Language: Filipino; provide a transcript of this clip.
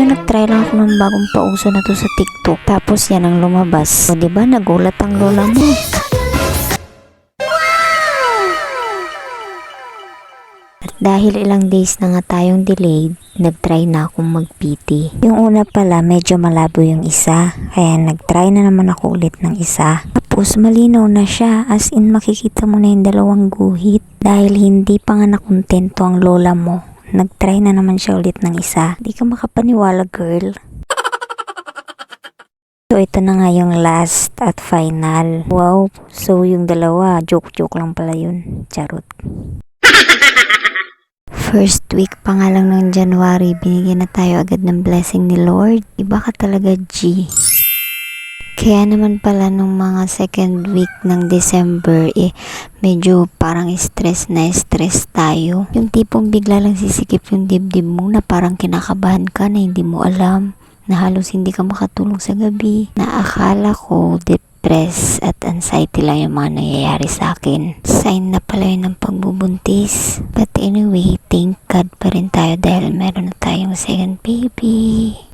Ngayon nagtry lang ako ng bagong pauso na to sa TikTok. Tapos yan ang lumabas. O diba nagulat ang lola mo. At dahil ilang days na nga tayong delayed, nagtry na akong mag-PT. Yung una pala, medyo malabo yung isa. Kaya nagtry na naman ako ulit ng isa. Tapos malinaw na siya as in makikita mo na yung dalawang guhit. Dahil hindi pa nga nakontento ang lola mo. Nagtry na naman siya ulit ng isa. Di ka makapaniwala girl. So ito na nga yung last at final. Wow, so yung dalawa, joke-joke lang pala yun. Charot. First week pa nga lang ng January, binigyan na tayo agad ng blessing ni Lord. Iba ka talaga, G. Kaya naman pala nung mga second week ng December, eh, medyo parang stress na stress tayo. Yung tipong bigla lang sisikip yung dibdib mo na parang kinakabahan ka na hindi mo alam na halos hindi ka makatulog sa gabi. Na akala ko depressed at anxiety lang yung mga nangyayari sa akin. Sign na pala yun ng pagbubuntis. But anyway, thank God pa rin tayo dahil meron na tayong second baby.